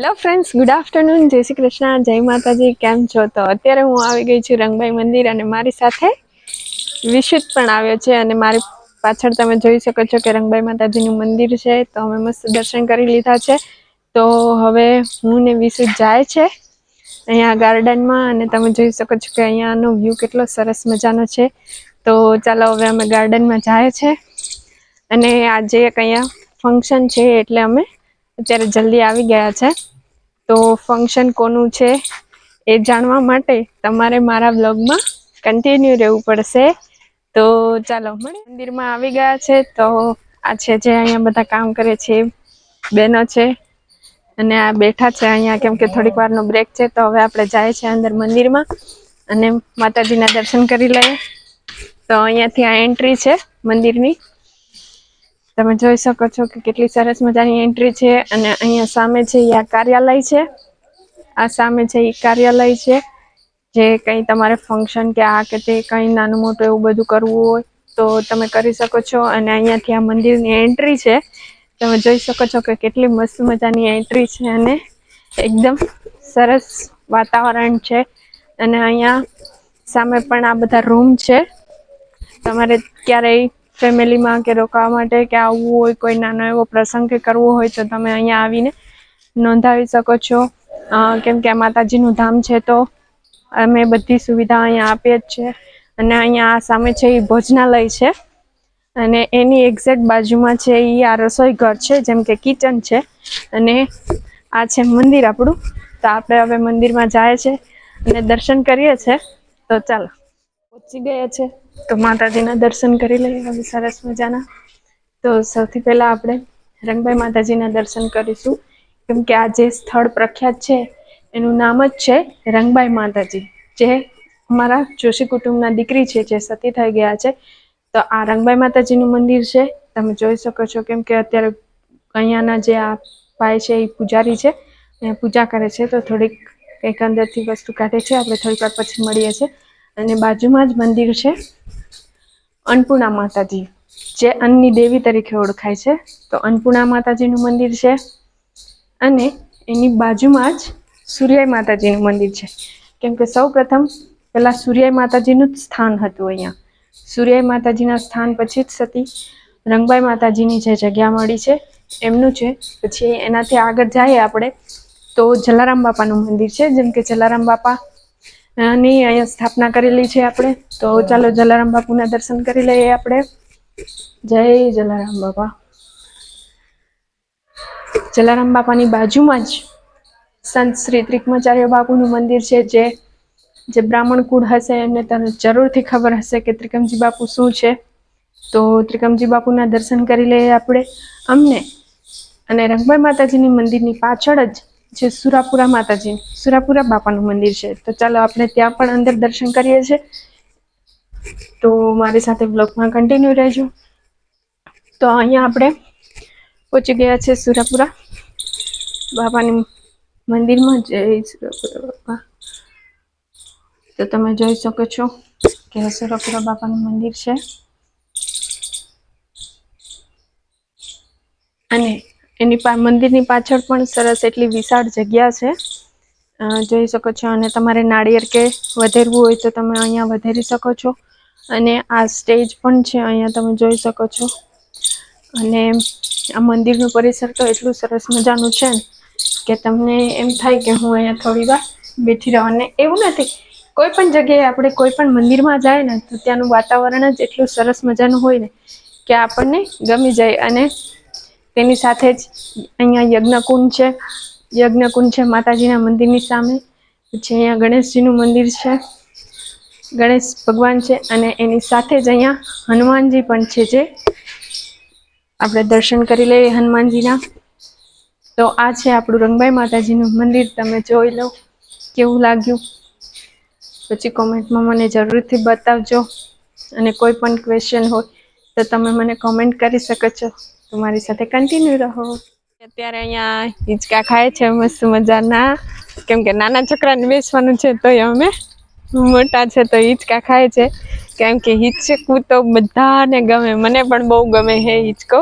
Hello friends good afternoon જય શ્રી કૃષ્ણ. જય માતાજી. કેમ છો? તો અત્યારે હું આવી ગઈ છું રંગભાઈ મંદિર અને મારી સાથે વિશુદ્ધ પણ આવ્યો છે અને મારી પાછળ તમે જોઈ શકો છો કે રંગભાઈ માતાજીનું મંદિર છે. તો અમે મસ્ત દર્શન કરી લીધા છે. તો હવે હું ને વિશુદ્ધ જાય છે અહીંયા ગાર્ડનમાં અને તમે જોઈ શકો છો કે અહીંયાનો વ્યૂ કેટલો સરસ મજાનો છે. તો ચાલો હવે અમે ગાર્ડનમાં જાય છે. અને આજે એક અહીંયા ફંક્શન છે એટલે અમે અત્યારે જલ્દી આવી ગયા છે. તો ફંક્શન કોનું છે એ જાણવા માટે તમારે મારા બ્લોગમાં કન્ટિન્યુ રહેવું પડશે. તો ચાલો મળીએ. મંદિરમાં આવી ગયા છે તો આ છે જે અહીંયા બધા કામ કરે છે બહેનો છે. અને આ બેઠા છે અહીંયા કેમ કે થોડીક વારનો બ્રેક છે તો હવે આપણે જાય છે અંદર મંદિરમાં અને માતાજીના દર્શન કરી લઈએ. તો અહીંયાથી આ એન્ટ્રી છે મંદિરની. તમે જોઈ શકો છો કે કેટલી સરસ મજાની એન્ટ્રી છે અને અહીંયા સામે છે આ કાર્યાલય છે. આ સામે છે એ કાર્યાલય છે. જે કંઈ તમારે ફંક્શન કે આ કે તે કંઈ નાનું મોટું એવું બધું કરવું હોય તો તમે કરી શકો છો. અને અહીંયાથી આ મંદિરની એન્ટ્રી છે. તમે જોઈ શકો છો કે કેટલી મસ્ત મજાની એન્ટ્રી છે અને એકદમ સરસ વાતાવરણ છે. અને અહીંયા સામે પણ આ બધા રૂમ છે. તમારે ક્યારેય ફેમિલીમાં કે રોકાવા માટે કે આવવું હોય, કોઈ નાનો એવો પ્રસંગ કે કરવો હોય તો તમે અહીંયા આવીને નોંધાવી શકો છો. કેમ કે માતાજીનું ધામ છે તો અમે બધી સુવિધા અહીંયા આપીએ જ છે અને અહીંયા આ સામે છે એ ભોજનાલય છે. અને એની એક્ઝેક્ટ બાજુમાં છે એ આ રસોઈ ઘર છે, જેમ કે કિચન છે. અને આ છે મંદિર આપણું. તો આપણે હવે મંદિરમાં જાય છે અને દર્શન કરીએ છે. તો ચાલો, પહોંચી ગયા છે. તો માતાજીના દર્શન કરી લઈએ હવે સરસ મજાના. તો સૌથી પહેલા આપણે રંગભાઈ માતાજીના દર્શન કરીશું. કેમ કે આ જે સ્થળ પ્રખ્યાત છે, એનું નામ જ છે રંગબાઈ માતાજી. જે અમારા જોશી કુટુંબના દીકરી છે, જે સતી થઈ ગયા છે. તો આ રંગબાઈ માતાજીનું મંદિર છે. તમે જોઈ શકો છો કેમ કે અત્યારે અહીંયાના જે આ ભાઈ છે એ પૂજારી છે, એ પૂજા કરે છે. તો થોડીક કંઈક અંદરથી વસ્તુ કાઢે છે. આપણે થોડીક વાર પછી મળીએ છીએ. અને બાજુમાં જ મંદિર છે. અન્નપૂર્ણા માતાજી. જે અન્નની દેવી તરીકે ઓળખાય છે, તો અન્નપૂર્ણા માતાજીનું મંદિર છે અને એની બાજુમાં જ સૂર્યાઈ માતાજીનું મંદિર છે. કેમ કે સૌ પ્રથમ પહેલાં સૂર્યાઈ માતાજીનું જ સ્થાન હતું અહીંયા. સૂર્યાઈ માતાજીના સ્થાન પછી જ સતી રંગબાઈ માતાજીની જે જગ્યા મળી છે, એમનું છે. પછી એનાથી આગળ જઈએ આપણે, તો જલારામ બાપાનું મંદિર છે. જેમ કે જલારામ બાપા ની અહીંયા સ્થાપના કરેલી છે આપણે. તો ચાલો જલારામ બાપુના દર્શન કરી લઈએ આપણે. જય જલારામ બાપા. જલારામ બાપાની બાજુમાં જ સંત શ્રી ત્રિકમાચાર્ય બાપુનું મંદિર છે, જે જે બ્રાહ્મણ કુળ હશે એમને તને જરૂરથી ખબર હશે કે ત્રિકમજી બાપુ શું છે. તો ત્રિકમજી બાપુના દર્શન કરી લઈએ આપણે. અમને અને રંગભાઈ માતાજીની મંદિરની પાછળ જ જે સુરાપુરા માતાજી, સુરાપુરા બાપાનું મંદિર છે. તો ચાલો આપણે ત્યાં પણ અંદર દર્શન કરીએ છીએ. તો મારી સાથે બ્લોગમાં કન્ટિન્યુ રહેજો. તો અહીંયા આપણે પહોંચી ગયા છે સુરાપુરા બાપાની મંદિરમાં. જય સુરાપુરા બાપા. તો તમે જોઈ શકો છો કે સુરાપુરા બાપાનું મંદિર છે. અને એની પા, મંદિરની પાછળ પણ સરસ એટલી વિશાળ જગ્યા છે. જોઈ શકો છો અને તમારે નાળિયેર કે વધેરવું હોય તો તમે અહીંયા વધેરી શકો છો. અને આ સ્ટેજ પણ છે, અહીંયા તમે જોઈ શકો છો. અને આ મંદિરનું પરિસર તો એટલું સરસ મજાનું છે ને કે તમને એમ થાય કે હું અહીંયા થોડી વાર બેઠી રહું. અને એવું નથી, કોઈ પણ જગ્યાએ આપણે કોઈ પણ મંદિરમાં જાય ને તો ત્યાંનું વાતાવરણ જ એટલું સરસ મજાનું હોય ને કે આપણને ગમી જાય અને તેની સાથે જ અહીંયા યજ્ઞકુંડ છે. યજ્ઞકુંડ છે માતાજીના મંદિરની સામે. પછી અહીંયા ગણેશજીનું મંદિર છે. ગણેશ ભગવાન છે અને એની સાથે જ અહીંયા હનુમાનજી પણ છે જે. આપણે દર્શન કરી લઈએ હનુમાનજીના. તો આ છે આપણું રંગબાઈ માતાજીનું મંદિર. તમે જોઈ લો, કેવું લાગ્યું? પછી કોમેન્ટમાં મને જરૂરથી બતાવજો. અને કોઈ પણ ક્વેશ્ચન હોય તો તમે મને કોમેન્ટ કરી શકો છો. તો મારી સાથે કન્ટિન્યુ રહો. અત્યારે અહીંયા હિંચકા ખાય છે મસ્ત મજાના. કેમ કે નાના છોકરાને બેસવાનું છે તોય અમે. મોટા છે તો હિંચકા ખાય છે. કેમ કે હિંચકવું તો બધાને ગમે. મને પણ બહુ ગમે હે હિંચકો.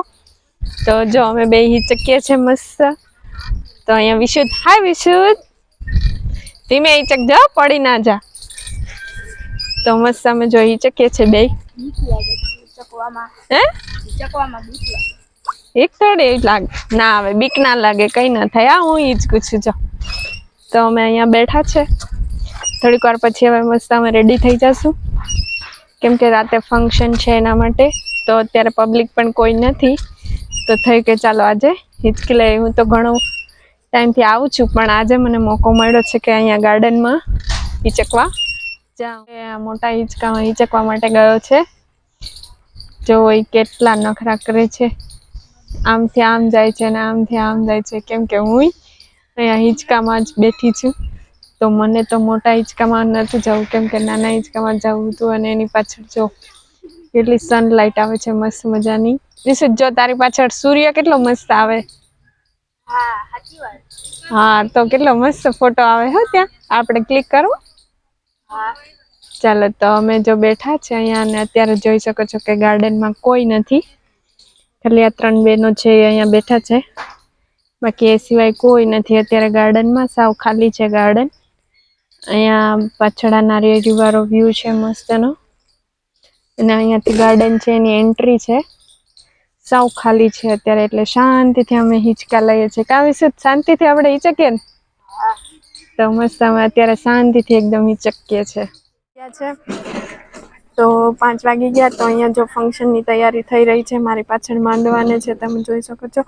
તો જો અમે બે હિંચકીએ છે મસ્ત. તો અહીંયા વિશુદ્ધ હાય વિશુદ્ધ ધીમે હિંચક જા પડી ના જા. તો મસ્ત અમે જો ઈચકીએ છે બે. બીક લાગે ચકવામાં હે? ચકવામાં સાઈડ લાગે લાગે. ના આવે બીક ના લાગે, કઈ ના થાય. આ હું ઈચકું છું જો. તો અમે અહીંયા બેઠા છે. થોડીક વાર પછી હવે મસ્ત અમે રેડી થઈ જશું. કેમ કે રાતે ફંક્શન છે એના માટે. તો અત્યારે પબ્લિક પણ કોઈ નથી. તો થઈ કે ચાલો આજે હિચકી લઈ હું તો ઘણો ટાઈમથી આવું છું, પણ આજે મને મોકો મળ્યો છે કે અહીંયા ગાર્ડનમાં હિચકવા જ્યાં એ મોટા હિંચકામાં હિચકવા માટે ગયો છે. જો એ કેટલા નખરા કરે છે. આમથી આમ જાય છે અને આમથી આમ જાય છે. કેમ કે હું અહીંયા હિંચકામાં જ બેઠી છું. તો મને તો મોટા હિંચકામાં નથી જવું. કેમ કે નાના હિંચકામાં જવું હતું અને એની પાછળ જો કેટલી સનલાઇટ આવે છે મસ્ત મજાની. વિશુદ્ધ જો તારી પાછળ સૂર્ય કેટલો મસ્ત આવે. હા હા તો કેટલો મસ્ત ફોટો આવે હો ત્યાં. આપણે ક્લિક કરો હા. ચાલો તો અમે જો બેઠા છે અહીંયા અને અત્યારે જોઈ શકો છો કે ગાર્ડનમાં કોઈ નથી. ખાલી આ ત્રણ બહેનો છે એ અહીંયા બેઠા છે. બાકી એ સિવાય કોઈ નથી. અત્યારે ગાર્ડનમાં સાવ ખાલી છે ગાર્ડન. અહીંયા પાછળ આ નારિયેળી વાળો વ્યૂ છે મસ્તનો. અને અહીંયાથી ગાર્ડન છે એની એન્ટ્રી છે. સાવ ખાલી છે અત્યારે એટલે શાંતિથી અમે હિંચકા લઈએ છીએ. કાં વિશે શાંતિથી આપણે હિંચકીએ ને? તો મસ્ત અમે અત્યારે શાંતિથી એકદમ હિંચકીએ છીએ. ક્યાં છે. તો પાંચ વાગી ગયા તો અહીંયા જો ફંક્શનની તૈયારી થઈ રહી છે, મારી પાછળ માંડવાને છે, તમે જોઈ શકો છો.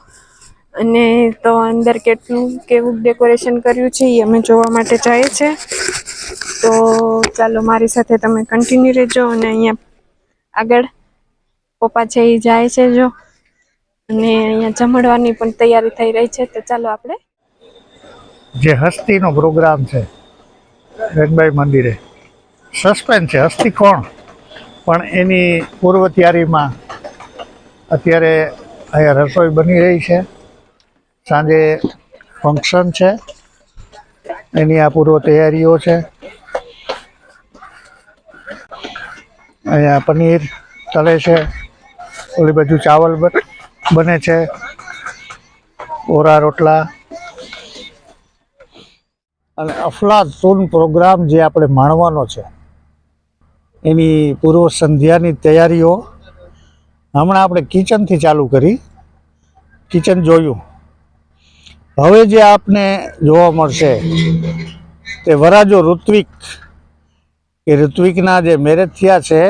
અને તો અંદર કેટલું, કેવું ડેકોરેશન કર્યું છે એ અમે જોવા માટે જઈએ છે. તો ચાલો મારી સાથે તમે કન્ટિન્યુ રહેજો અને અહીંયા આગળ પપ્પા છે એ જાય છે જો. અને અહીંયા જમણવાની પણ તૈયારી થઈ રહી છે, તો ચાલો આપણે જે હસ્તીનો પ્રોગ્રામ છે રંગબાઈ મંદિરે. સસ્પેન્સ છે, હસ્તી કોણ? પણ એની પૂર્વ તૈયારીમાં અત્યારે અહીંયા રસોઈ બની રહી છે. સાંજે ફંક્શન છે. એની આ પૂર્વ તૈયારીઓ છે. અહીંયા પનીર તળે છે. ઓલી બાજુ ચાવલ બને છે. ઓરા રોટલા. અને અફલાતુન પ્રોગ્રામ જે આપણે માણવાનો છે. એની પૂર્વ સંધ્યાની તૈયારીઓ હમણાં આપણે કિચનથી ચાલુ કરી. કિચન જોયું. હવે જે આપને જોવા મળશે તે વરાજો ઋત્વિક. કે ઋત્વિકના જે મેરેજ થયા છે,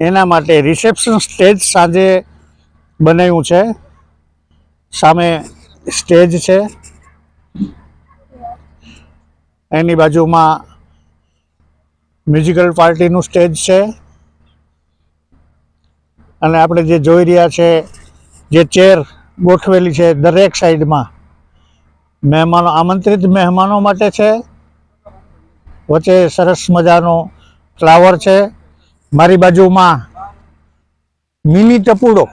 એના માટે રિસેપ્શન સ્ટેજ સાંજે બનાવ્યું છે. સામે સ્ટેજ છે. એની બાજુમાં મ્યુઝિકલ પાર્ટીનું સ્ટેજ છે. અને આપણે જે જોઈ રહ્યા છે, જે ચેર ગોઠવેલી છે દરેક સાઈડમાં, મહેમાનો, આમંત્રિત મહેમાનો માટે છે. વચ્ચે સરસ મજાનો ફ્લાવર છે. મારી બાજુમાં મિની ટપુડો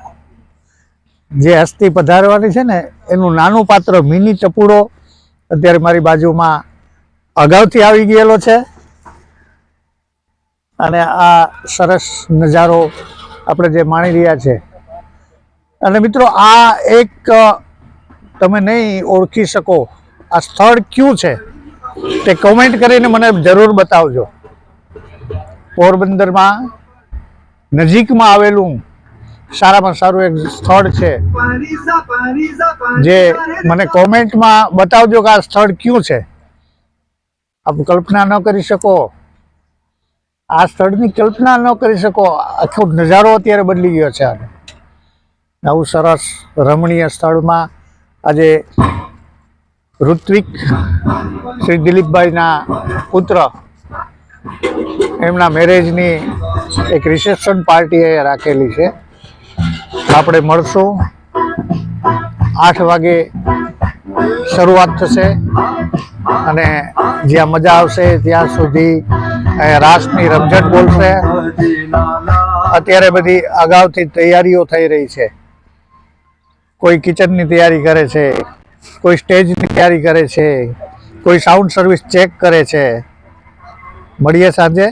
જે હસ્તી પધારવાની છે ને, એનું નાનું પાત્ર મિની ટપુડો અત્યારે મારી બાજુમાં અગાઉથી આવી ગયેલો છે. અને આ સરસ નજારો આપણે જે માણી રહ્યા છે. અને મિત્રો, આ એક તમે નહીં ઓળખી શકો, આ સ્થળ કયું છે તે કોમેન્ટ કરીને મને જરૂર બતાવજો. પોરબંદરમાં નજીકમાં આવેલું સારામાં સારું એક સ્થળ છે. જે મને કોમેન્ટમાં બતાવજો કે આ સ્થળ કયું છે. આપ કલ્પના ન કરી શકો. આ સ્થળની કલ્પના ન કરી શકો. આખો નજારો અત્યારે બદલી ગયો છે આનો. આવું સરસ રમણીય સ્થળમાં આજે ઋત્વિક શ્રી દિલીપભાઈના પુત્ર, એમના મેરેજની એક રિસેપ્શન પાર્ટી રાખેલી છે. આપણે મળશું. આઠ વાગે શરૂઆત થશે અને જ્યાં મજા આવશે ત્યાં સુધી રાસની રમઝટ બોલશે. અત્યારે બધી અગાઉથી તૈયારીઓ થઈ રહી છે. કોઈ કિચનની તૈયારી કરે છે, કોઈ સ્ટેજની તૈયારી કરે છે, કોઈ સાઉન્ડ સર્વિસ ચેક કરે છે. મળીએ સાંજે.